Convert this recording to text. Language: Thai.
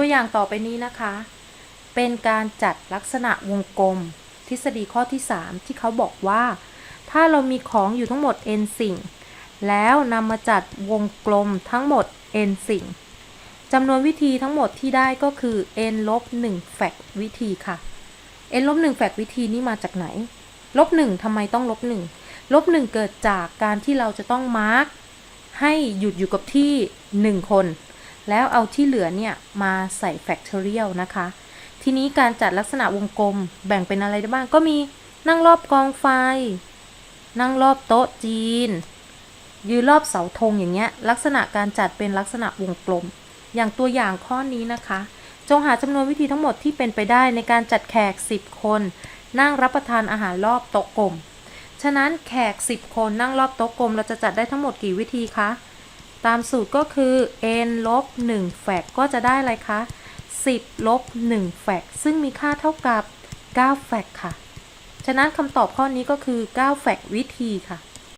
ตัวอย่างต่อไปนี้นะคะ เป็นการจัดลักษณะวงกลม ทฤษฎีข้อที่ 3 ที่เขาบอกว่า ถ้าเรามีของอยู่ทั้งหมด n สิ่ง แล้วนำมาจัดวงกลมทั้งหมด n สิ่งจำนวนวิธีทั้งหมดที่ได้ก็คือ n ลบ1แฟกวิธีค่ะ n ลบ1แฟกวิธีนี้มาจากไหน ลบ1ทำไมต้องลบ1ลบ1เกิดจากการที่เราจะต้องมาร์กให้หยุดอยู่กับที่ 1 คน แล้วเอาที่เหลือเนี่ยมาใส่แฟกทอเรียลนะคะ ทีนี้การจัดลักษณะวงกลมแบ่งเป็นอะไรได้บ้าง ก็มีนั่งรอบกองไฟ นั่งรอบโต๊ะจีน ยืนรอบเสาธงอย่างเงี้ย ลักษณะการจัดเป็นลักษณะวงกลม อย่างตัวอย่างข้อนี้นะคะ จงหาจำนวนวิธีทั้งหมดที่เป็นไปได้ในการจัดแขก 10 คน นั่งรับประทานอาหารรอบโต๊ะกลม ฉะนั้นแขก 10 คนนั่งรอบโต๊ะกลม เราจะจัดได้ทั้งหมดกี่วิธีคะ ตามสูตรก็คือ n ลบ1แฟกก็จะได้อะไรคะ 10 ลบ1แฟกซึ่งมีค่าเท่ากับ 9 แฟกค่ะ ฉะนั้นคำตอบข้อนี้ก็คือ 9 แฟกวิธีค่ะ